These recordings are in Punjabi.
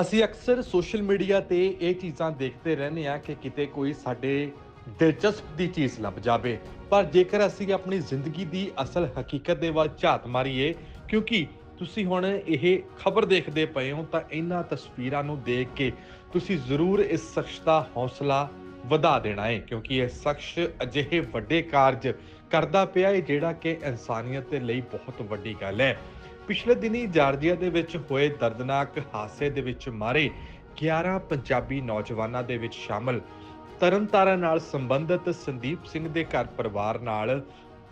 ਅਸੀਂ ਅਕਸਰ ਸੋਸ਼ਲ ਮੀਡੀਆ ਤੇ ਇਹ ਚੀਜ਼ਾਂ ਦੇਖਦੇ ਰਹਿੰਦੇ ਆ ਕਿ ਕਿਤੇ ਕੋਈ ਸਾਡੇ ਦਿਲਚਸਪ ਦੀ ਚੀਜ਼ ਲੱਭ ਜਾਵੇ। ਪਰ ਜੇਕਰ ਅਸੀਂ ਆਪਣੀ ਜ਼ਿੰਦਗੀ ਦੀ ਅਸਲ ਹਕੀਕਤ ਦੇ ਵੱਲ ਝਾਤ ਮਾਰੀਏ, ਕਿਉਂਕਿ ਤੁਸੀਂ ਹੁਣ ਇਹ ਖਬਰ ਦੇਖਦੇ ਪਏ ਹੋ, ਤਾਂ ਇਹਨਾਂ ਤਸਵੀਰਾਂ ਨੂੰ ਦੇਖ ਕੇ ਤੁਸੀਂ ਜ਼ਰੂਰ ਇਸ ਸ਼ਖਸ ਦਾ ਹੌਸਲਾ ਵਧਾ ਦੇਣਾ ਹੈ, ਕਿਉਂਕਿ ਇਹ ਸ਼ਖਸ ਅਜਿਹੇ ਵੱਡੇ ਕਾਰਜ ਕਰਦਾ ਪਿਆ ਹੈ ਜਿਹੜਾ ਕਿ ਇਨਸਾਨੀਅਤ ਦੇ ਲਈ ਬਹੁਤ ਵੱਡੀ ਗੱਲ ਹੈ। ਪਿਛਲੇ ਦਿਨੀ ਜਾਰਜੀਆ ਦੇ ਵਿੱਚ ਹੋਏ ਦਰਦਨਾਕ ਹਾਦਸੇ ਦੇ ਵਿੱਚ ਮਾਰੇ 11 ਪੰਜਾਬੀ ਨੌਜਵਾਨਾਂ ਦੇ ਵਿੱਚ ਸ਼ਾਮਲ। ਤਰਨਤਾਰਨ ਨਾਲ ਸੰਬੰਧਿਤ ਸੰਦੀਪ ਸਿੰਘ ਦੇ ਘਰ ਪਰਿਵਾਰ ਨਾਲ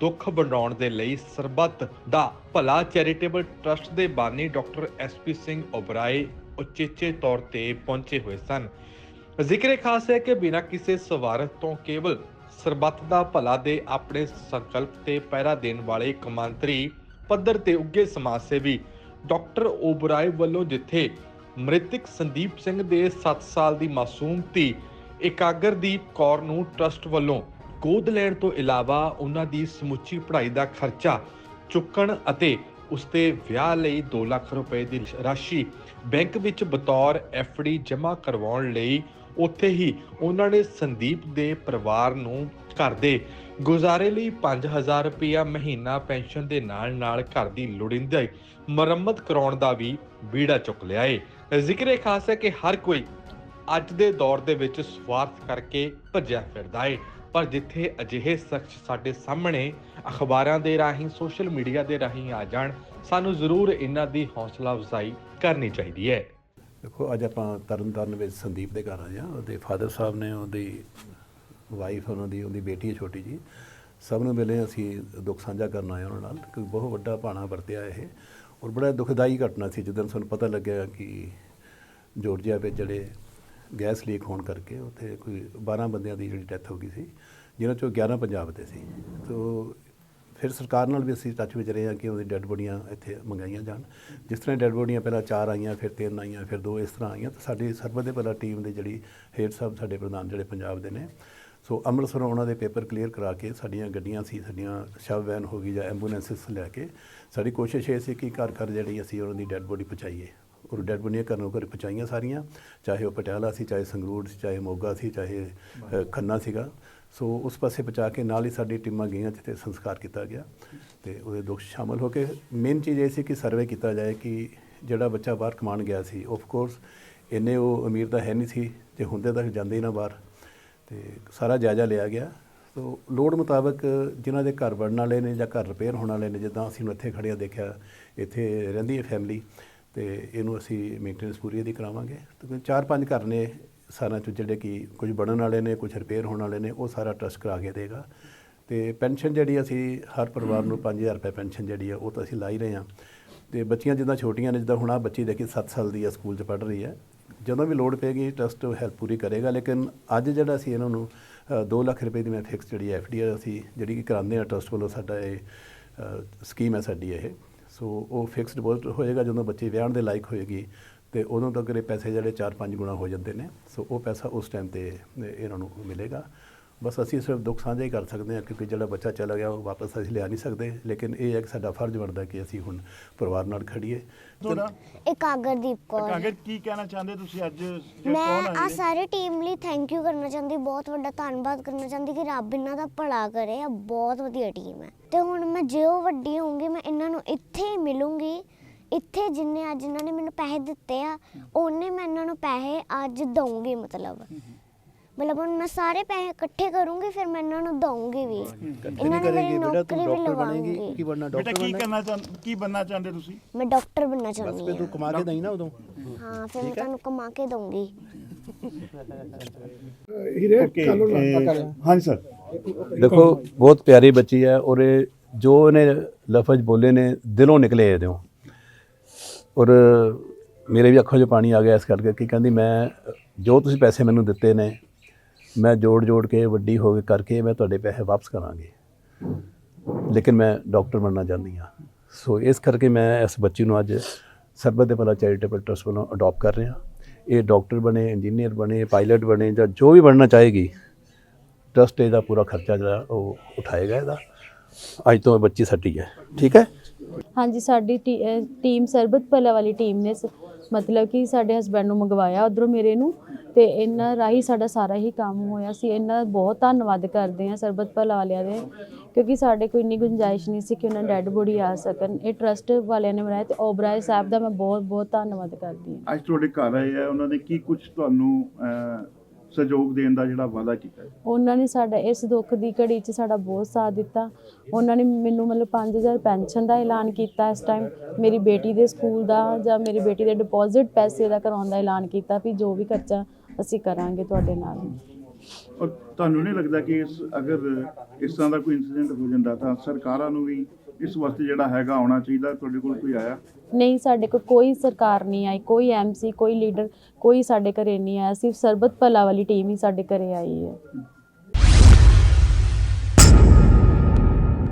ਦੁੱਖ ਵੰਡਾਉਣ ਦੇ ਲਈ ਸਰਬੱਤ ਦਾ ਭਲਾ ਚੈਰੀਟੇਬਲ ਟਰਸਟ ਦੇ ਬਾਨੀ ਡਾਕਟਰ ਐਸਪੀ ਸਿੰਘ ਓਬਰਾਏ ਉਚੇਚੇ ਤੌਰ ਤੇ ਪਹੁੰਚੇ ਹੋਏ ਸਨ। ਜ਼ਿਕਰੇ ਖਾਸ ਹੈ ਕਿ ਬਿਨਾਂ ਕਿਸੇ ਸਵਾਰਥ ਤੋਂ ਕੇਵਲ ਸਰਬੱਤ ਦਾ ਭਲਾ ਦੇ ਆਪਣੇ ਸੰਕਲਪ ਤੇ ਪਹਿਰਾ ਦੇਣ ਵਾਲੇ ਕਮਾਂਤਰੀ ਪੱਧਰ ਤੇ ਉੱਗੇ ਸਮਾਜ ਸੇਵੀ ਡਾਕਟਰ ਓਬਰਾਏ ਵੱਲੋਂ ਜਿੱਥੇ ਮ੍ਰਿਤਕ ਸੰਦੀਪ ਸਿੰਘ ਦੇ 7 ਸਾਲ ਦੀ ਮਾਸੂਮ ਧੀ ਇਕਾਗਰਦੀਪ ਕੌਰ ਨੂੰ ਟਰਸਟ ਵੱਲੋਂ ਗੋਦ ਲੈਣ ਤੋਂ ਇਲਾਵਾ ਉਹਨਾਂ ਦੀ ਸਮੁੱਚੀ ਪੜ੍ਹਾਈ ਦਾ ਖਰਚਾ ਚੁੱਕਣ ਅਤੇ ਉਸ ਵਿਆਹ ਲਈ 2 ਲੱਖ ਰੁਪਏ ਦੀ ਰਾਸ਼ੀ ਬੈਂਕ ਵਿੱਚ ਬਤੌਰ ਡੀ ਜਮ੍ਹਾਂ ਕਰਵਾਉਣ ਲਈ ਉੱਥੇ ਹੀ ਉਹਨਾਂ ਨੇ ਸੰਦੀਪ ਦੇ ਪਰਿਵਾਰ ਨੂੰ ਘਰ ਦੇ ਗੁਜ਼ਾਰੇ ਲਈ 5000 ਰੁਪਇਆ ਮਹੀਨਾ ਪੈਨਸ਼ਨ ਦੇ ਨਾਲ ਨਾਲ ਘਰ ਦੀ ਲੋੜੀਂਦੀ ਮੁਰੰਮਤ ਕਰਾਉਣ ਦਾ ਵੀ ਬੀੜਾ ਚੁੱਕ ਲਿਆ ਏ। ਜ਼ਿਕਰੇ ਖਾਸ ਹੈ ਕਿ ਹਰ ਕੋਈ ਅੱਜ ਦੇ ਦੌਰ ਦੇ ਵਿੱਚ ਸਵਾਰਥ ਕਰਕੇ ਭੱਜਿਆ ਫਿਰਦਾ ਏ। ਪਰ ਜਿੱਥੇ ਅਜਿਹੇ ਸ਼ਖਸ ਸਾਡੇ ਸਾਹਮਣੇ ਅਖਬਾਰਾਂ ਦੇ ਰਾਹੀਂ, ਸੋਸ਼ਲ ਮੀਡੀਆ ਦੇ ਰਾਹੀਂ ਆ ਜਾਣ, ਸਾਨੂੰ ਜ਼ਰੂਰ ਇਹਨਾਂ ਦੀ ਹੌਸਲਾ ਅਫਜ਼ਾਈ ਕਰਨੀ ਚਾਹੀਦੀ ਹੈ। ਦੇਖੋ, ਅੱਜ ਆਪਾਂ ਤਰਨਤਾਰਨ ਵਿੱਚ ਸੰਦੀਪ ਦੇ ਘਰ ਆਏ ਹਾਂ, ਉਹਦੇ ਫਾਦਰ ਸਾਹਿਬ ਨੇ ਉਹਦੀ ਵਾਈਫ ਉਹਨਾਂ ਦੀ, ਉਹਦੀ ਬੇਟੀ ਹੈ ਛੋਟੀ ਜੀ ਸਭ ਨੂੰ ਮਿਲੇ, ਅਸੀਂ ਦੁੱਖ ਸਾਂਝਾ ਕਰਨ ਆਏ ਉਹਨਾਂ ਨਾਲ, ਕਿਉਂਕਿ ਬਹੁਤ ਵੱਡਾ ਭਾਣਾ ਵਰਤਿਆ ਇਹ, ਔਰ ਬੜਾ ਦੁਖਦਾਈ ਘਟਨਾ ਸੀ, ਜਦੋਂ ਸਾਨੂੰ ਪਤਾ ਲੱਗਿਆ ਕਿ ਜਾਰਜੀਆ ਵਿੱਚ ਜਿਹੜੇ ਗੈਸ ਲੀਕ ਹੋਣ ਕਰਕੇ ਉੱਥੇ ਕੋਈ 12 ਬੰਦਿਆਂ ਦੀ ਜਿਹੜੀ ਡੈਥ ਹੋ ਗਈ ਸੀ, ਜਿਨ੍ਹਾਂ ਚੋਂ 11 ਪੰਜਾਬ ਦੇ ਸੀ। ਤੋ ਫਿਰ ਸਰਕਾਰ ਨਾਲ ਵੀ ਅਸੀਂ ਟੱਚ ਵਿੱਚ ਰਹੇ ਹਾਂ ਕਿ ਉਹਦੀ ਡੈੱਡ ਬੋਡੀਆਂ ਇੱਥੇ ਮੰਗਾਈਆਂ ਜਾਣ। ਜਿਸ ਤਰ੍ਹਾਂ ਡੈੱਡ ਬੋਡੀਆਂ ਪਹਿਲਾਂ ਚਾਰ ਆਈਆਂ, ਫਿਰ ਤਿੰਨ ਆਈਆਂ, ਫਿਰ ਦੋ ਇਸ ਤਰ੍ਹਾਂ ਆਈਆਂ। ਤਾਂ ਸਾਡੀ ਸਰਬਤ ਦੇ ਭਲਾ ਟੀਮ ਦੇ ਜਿਹੜੀ ਹੇਡ ਸਾਹਿਬ ਸਾਡੇ ਪ੍ਰਧਾਨ ਜਿਹੜੇ ਪੰਜਾਬ ਦੇ ਨੇ। ਸੋ ਅੰਮ੍ਰਿਤਸਰੋਂ ਉਹਨਾਂ ਦੇ ਪੇਪਰ ਕਲੀਅਰ ਕਰਾ ਕੇ ਸਾਡੀਆਂ ਗੱਡੀਆਂ ਸੀ, ਸਾਡੀਆਂ ਸ਼ਵ ਵੈਨ ਹੋ ਗਈ ਜਾਂ ਐਂਬੂਲੈਂਸਿਸ ਲੈ ਕੇ। ਸਾਡੀ ਕੋਸ਼ਿਸ਼ ਇਹ ਸੀ ਕਿ ਘਰ ਘਰ ਜਿਹੜੀ ਅਸੀਂ ਉਹਨਾਂ ਦੀ ਡੈੱਡ ਬੋਡੀ ਪਹੁੰਚਾਈਏ। ਔਰ ਡੈੱਡ ਬੋਡੀਆਂ ਘਰੋਂ ਘਰ ਪਹੁੰਚਾਈਆਂ ਸਾਰੀਆਂ, ਚਾਹੇ ਉਹ ਪਟਿਆਲਾ ਸੀ, ਚਾਹੇ ਸੰਗਰੂਰ ਸੀ, ਚਾਹੇ ਮੋਗਾ ਸੀ, ਚਾਹੇ ਖੰਨਾ ਸੀਗਾ। ਸੋ ਉਸ ਪਾਸੇ ਪਹੁੰਚਾ ਕੇ ਨਾਲ ਹੀ ਸਾਡੀ ਟੀਮਾਂ ਗਈਆਂ ਜਿੱਥੇ ਸੰਸਕਾਰ ਕੀਤਾ ਗਿਆ ਤੇ ਉਹਦੇ ਦੁੱਖ 'ਚ ਸ਼ਾਮਲ ਹੋ ਕੇ ਮੇਨ ਚੀਜ਼ ਇਹ ਸੀ ਕਿ ਸਰਵੇ ਕੀਤਾ ਜਾਏ ਕਿ ਜਿਹੜਾ ਬੱਚਾ ਬਾਹਰ ਕਮਾਉਣ ਗਿਆ ਸੀ ਆਫ ਕੋਰਸ ਇੰਨੇ ਉਹ ਅਮੀਰ ਤਾਂ ਹੈ ਨਹੀਂ ਸੀ ਜੇ ਹੁੰਦੇ ਤੱਕ ਜਾਂਦੇ ਹੀ ਨਾ ਬਾਹਰ ਤੇ ਸਾਰਾ ਜਾਇਜ਼ਾ ਲਿਆ ਗਿਆ। ਸੋ ਲੋੜ ਮੁਤਾਬਕ ਜਿਨ੍ਹਾਂ ਦੇ ਘਰ ਵੜਨ ਵਾਲੇ ਨੇ ਜਾਂ ਘਰ ਰਿਪੇਅਰ ਹੋਣ ਵਾਲੇ ਨੇ, ਜਿੱਦਾਂ ਅਸੀਂ ਨੂੰ ਇੱਥੇ ਖੜਿਆ ਦੇਖਿਆ ਇੱਥੇ ਰਹਿੰਦੀ ਹੈ ਫੈਮਿਲੀ ਤੇ ਇਹਨੂੰ ਅਸੀਂ ਮੇਨਟੇਨੈਂਸ ਪੂਰੀ ਇਹਦੀ ਕਰਾਵਾਂਗੇ। ਤੇ ਚਾਰ ਪੰਜ ਘਰ ਨੇ ਸਾਰਿਆਂ 'ਚ ਜਿਹੜੇ ਕਿ ਕੁਝ ਬਣਨ ਵਾਲੇ ਨੇ, ਕੁਝ ਰਿਪੇਅਰ ਹੋਣ ਵਾਲੇ ਨੇ, ਉਹ ਸਾਰਾ ਟਰਸਟ ਕਰਾ ਕੇ ਦੇਗਾ। ਤੇ ਪੈਨਸ਼ਨ ਜਿਹੜੀ ਅਸੀਂ ਹਰ ਪਰਿਵਾਰ ਨੂੰ 5000 ਰੁਪਏ ਪੈਨਸ਼ਨ ਜਿਹੜੀ ਆ, ਉਹ ਤਾਂ ਅਸੀਂ ਲਾ ਹੀ ਰਹੇ ਹਾਂ। ਤੇ ਬੱਚੀਆਂ ਜਿੱਦਾਂ ਛੋਟੀਆਂ ਨੇ, ਜਿੱਦਾਂ ਹੁਣ ਆ ਬੱਚੀ ਦੇਖੀ 7 ਸਾਲ ਦੀ ਆ, ਸਕੂਲ 'ਚ ਪੜ੍ਹ ਰਹੀ ਹੈ। ਜਦੋਂ ਵੀ ਲੋੜ ਪੈਗੀ ਟਰਸਟ ਹੈਲਪ ਪੂਰੀ ਕਰੇਗਾ, ਲੇਕਿਨ ਅੱਜ ਜਿਹੜਾ ਅਸੀਂ ਇਹਨਾਂ ਨੂੰ 2 ਲੱਖ ਰੁਪਏ ਦੀ ਮੈਂ ਫਿਕਸ ਜਿਹੜੀ ਐਫ ਡੀ ਅਸੀਂ ਜਿਹੜੀ ਕਿ ਕਰਾਉਂਦੇ ਆ ਟਰਸਟ ਵੱਲੋਂ ਸਾਡਾ ਇਹ ਸਕੀਮ ਹੈ ਸਾਡੀ ਇਹ। ਸੋ ਉਹ ਫਿਕਸ ਡਿਪੋਜ਼ਿਟ ਹੋਏਗਾ, ਜਦੋਂ ਬੱਚੇ ਵਿਆਹਣ ਦੇ ਲਾਇਕ ਹੋਏਗੀ ਤੇ ਉਦੋਂ ਤੱਕ ਇਹ ਪੈਸੇ ਜਿਹੜੇ 4-5 ਗੁਣਾ ਹੋ ਜਾਂਦੇ ਨੇ ਸੋ ਉਹ ਪੈਸਾ ਉਸ ਟਾਈਮ ਤੇ ਇਹਨਾਂ ਨੂੰ ਮਿਲੇਗਾ। ਬਸ ਅਸੀਂ ਸਿਰਫ ਦੁੱਖ ਸਾਂਝਾ ਹੀ ਕਰ ਸਕਦੇ ਹਾਂ ਕਿਉਂਕਿ ਜਿਹੜਾ ਬੱਚਾ ਚਲਾ ਗਿਆ ਉਹ ਵਾਪਸ ਅਸੀਂ ਲਿਆ ਨਹੀਂ ਸਕਦੇ ਲੇਕਿਨ ਇਹ ਹੈ ਕਿ ਸਾਡਾ ਫਰਜ਼ ਬਣਦਾ ਕਿ ਅਸੀਂ ਹੁਣ ਪਰਿਵਾਰ ਨਾਲ ਖੜੀਏ ਤੁਹਾਡਾ? ਇਕਾਗਰਦੀਪ ਕੌਰ ਕਾਗਰ ਕੀ ਕਹਿਣਾ ਚਾਹੁੰਦੇ ਤੁਸੀਂ ਅੱਜ? ਜੇ ਮੈਂ ਕੌਣ ਆ ਆਏ ਸਾਰੇ ਟੀਮ ਲਈ ਥੈਂਕ ਯੂ ਕਰਨਾ ਚਾਹੁੰਦੀ ਬਹੁਤ ਵੱਡਾ ਧੰਨਵਾਦ ਕਰਨਾ ਚਾਹੁੰਦੀ ਕਿ ਰੱਬ ਇਹਨਾਂ ਦਾ ਭਲਾ ਕਰੇ ਆ ਬਹੁਤ ਵਧੀਆ ਟੀਮ ਹੈ। ਤੇ ਹੁਣ ਮੈਂ ਜਿਉ ਵੱਡੀ ਹੋਊਂਗੀ ਮੈਂ ਇਹਨਾਂ ਨੂੰ ਇੱਥੇ ਹੀ ਮਿਲੂੰਗੀ। ਇੱਥੇ ਜਿੰਨੇ ਅੱਜ ਇਹਨਾਂ ਨੇ ਮੈਨੂੰ ਪੈਸੇ ਦਿੱਤੇ ਆ ਉਹਨੇ ਮੈਂ ਇਹਨਾਂ ਨੂੰ ਪੈਸੇ ਅੱਜ ਦਊਂਗੀ ਮਤਲਬ। ਮਤਲਬ ਹੁਣ ਮੈਂ ਸਾਰੇ ਪੈਸੇ ਇਕੱਠੇ ਕਰੂੰਗੀ ਫਿਰ ਮੈਂ ਇਹਨਾਂ ਨੂੰ ਦਊਂਗੀ ਵੀ। ਇਹਨਾਂ ਨੇ ਮੇਰੀ ਨੌਕਰੀ ਵੀ ਲਵਾਉਂਗੀ ਬਣਨਾ ਬੇਟਾ ਕੀ ਕਰਨਾ ਚਾਹੁੰਦੇ ਕੀ ਬੰਨਾ ਚਾਹੁੰਦੇ ਤੁਸੀਂ? ਮੈਂ ਡਾਕਟਰ ਬਣਨਾ ਬਸ ਚਾਹੁੰਦੀ ਫਿਰ ਤੂੰ ਹਾਂ ਕਮਾ ਕੇ ਦਈ ਨਾ ਉਦੋਂ। ਹਾਂ ਫਿਰ ਮੈਂ ਤੁਹਾਨੂੰ ਕਮਾ ਕੇ ਦਊਂਗੀ। ਹਾਂਜੀ ਸਰ। ਦੇਖੋ ਬਹੁਤ ਪਿਆਰੀ ਬੱਚੀ ਹੈ ਔਰ ਇਹ ਜੋ ਇਹਨੇ ਲਫ਼ਜ਼ ਬੋਲੇ ਨੇ ਦਿਲੋਂ ਨਿਕਲੇ ਇਹਦੇ ਔਰ ਮੇਰੇ ਵੀ ਅੱਖਾਂ 'ਚ ਪਾਣੀ ਆ ਗਿਆ ਇਸ ਕਰਕੇ ਕਿ ਕਹਿੰਦੀ ਮੈਂ, ਜੋ ਤੁਸੀਂ ਪੈਸੇ ਮੈਨੂੰ ਦਿੱਤੇ ਨੇ, ਮੈਂ ਜੋੜ ਜੋੜ ਕੇ, ਵੱਡੀ ਹੋ ਕੇ ਕਰਕੇ ਮੈਂ ਤੁਹਾਡੇ ਪੈਸੇ ਵਾਪਸ ਕਰਾਂਗੀ। ਲੇਕਿਨ ਮੈਂ ਡਾਕਟਰ ਬਣਨਾ ਚਾਹੁੰਦੀ ਹਾਂ। ਸੋ ਇਸ ਕਰਕੇ ਮੈਂ ਇਸ ਬੱਚੀ ਨੂੰ ਅੱਜ ਸਰਬਤ ਦੇ ਭਲਾ ਚੈਰੀਟੇਬਲ ਟਰਸਟ ਵੱਲੋਂ ਅਡਾਪਟ ਕਰ ਰਿਹਾ। ਇਹ ਡਾਕਟਰ ਬਣੇ, ਇੰਜੀਨੀਅਰ ਬਣੇ, ਪਾਇਲਟ ਬਣੇ ਜਾਂ ਜੋ ਵੀ ਬਣਨਾ ਚਾਹੇਗੀ, ਟਰਸਟ ਇਹਦਾ ਪੂਰਾ ਖਰਚਾ ਜਿਹੜਾ ਉਹ ਉਠਾਏਗਾ ਇਹਦਾ। ਅੱਜ ਤੋਂ ਇਹ ਬੱਚੀ ਸਾਡੀ ਹੈ। ਠੀਕ ਹੈ? ਹਾਂਜੀ, ਸਾਡੀ ਟੀਮ ਸਰਬਤ ਭਲਾ ਵਾਲੀ ਟੀਮ ਨੇ ਸ- ਮਤਲਬ ਕਿ ਸਾਡੇ ਹਸਬੰਡ ਨੂੰ ਮੰਗਵਾਇਆ ਉਧਰੋਂ ਮੇਰੇ ਨੂੰ ਤੇ ਇਹਨਾਂ ਰਾਹੀਂ ਸਾਡਾ ਸਾਰਾ ਹੀ ਕੰਮ ਹੋਇਆ ਸੀ। ਇਹਨਾਂ ਦਾ ਬਹੁਤ ਧੰਨਵਾਦ ਕਰਦੇ ਹਾਂ ਸਰਬਤ ਭਲਾ ਵਾਲਿਆਂ ਦੇ, ਕਿਉਂਕਿ ਸਾਡੇ ਕੋਈ ਇੰਨੀ ਗੁੰਜਾਇਸ਼ ਨਹੀਂ ਸੀ ਕਿ ਉਹਨਾਂ ਡੈੱਡ ਬੋਡੀ ਆ ਸਕਣ। ਇਹ ਟਰਸਟ ਵਾਲਿਆਂ ਨੇ ਬਣਾਇਆ ਤੇ ਓਬਰਾਏ ਸਾਹਿਬ ਦਾ ਮੈਂ ਬਹੁਤ ਬਹੁਤ ਧੰਨਵਾਦ ਕਰਦੀ ਹਾਂ। ਅੱਜ ਤੁਹਾਡੇ ਘਰ ਆਏ ਆ, ਉਹਨਾਂ ਨੇ ਕੀ ਕੁਝ ਤੁਹਾਨੂੰ ਸਹਿਯੋਗ ਦੇਣ ਦਾ ਜਿਹੜਾ ਵਾਅਦਾ ਕੀਤਾ ਹੈ। ਉਹਨਾਂ ਨੇ ਸਾਡਾ ਇਸ ਦੁੱਖ ਦੀ ਘੜੀ 'ਚ ਸਾਡਾ ਬਹੁਤ ਸਾਥ ਦਿੱਤਾ। ਉਹਨਾਂ ਨੇ ਮੈਨੂੰ ਮਤਲਬ 5000 ਪੈਨਸ਼ਨ ਦਾ ਐਲਾਨ ਕੀਤਾ ਇਸ ਟਾਈਮ ਮੇਰੀ ਬੇਟੀ ਦੇ ਸਕੂਲ ਦਾ ਜਾਂ ਮੇਰੀ ਬੇਟੀ ਦੇ ਡਿਪੋਜ਼ਿਟ ਪੈਸੇ ਦਾ ਕਰਾਉਣ ਦਾ ਐਲਾਨ ਕੀਤਾ ਵੀ ਜੋ ਵੀ ਖਰਚਾ ਅਸੀਂ ਕਰਾਂਗੇ ਤੁਹਾਡੇ ਨਾਲ। ਔਰ ਤੁਹਾਨੂੰ ਨਹੀਂ ਲੱਗਦਾ ਕਿ ਇਸ ਅਗਰ ਇਸ ਤਰ੍ਹਾਂ ਦਾ ਕੋਈ ਇਨਸੀਡੈਂਟ ਹੋ ਜਾਂਦਾ ਤਾਂ ਸਰਕਾਰਾਂ ਨੂੰ ਵੀ ਇਸ ਵਾਸਤੇ ਜਿਹੜਾ ਹੈਗਾ ਆਉਣਾ ਚਾਹੀਦਾ, ਤੁਹਾਡੇ ਕੋਲ ਕੋਈ ਆਇਆ? ਨਹੀਂ, ਸਾਡੇ ਕੋਲ ਕੋਈ ਸਰਕਾਰ ਨਹੀਂ ਆਈ, ਕੋਈ ਐਮਸੀ ਕੋਈ ਲੀਡਰ ਕੋਈ ਸਾਡੇ ਘਰੇ ਨਹੀਂ ਆਇਆ। ਸਿਰਫ ਸਰਬਤ ਭਲਾ ਵਾਲੀ ਟੀਮ ਹੀ ਸਾਡੇ ਘਰੇ ਆਈ ਹੈ।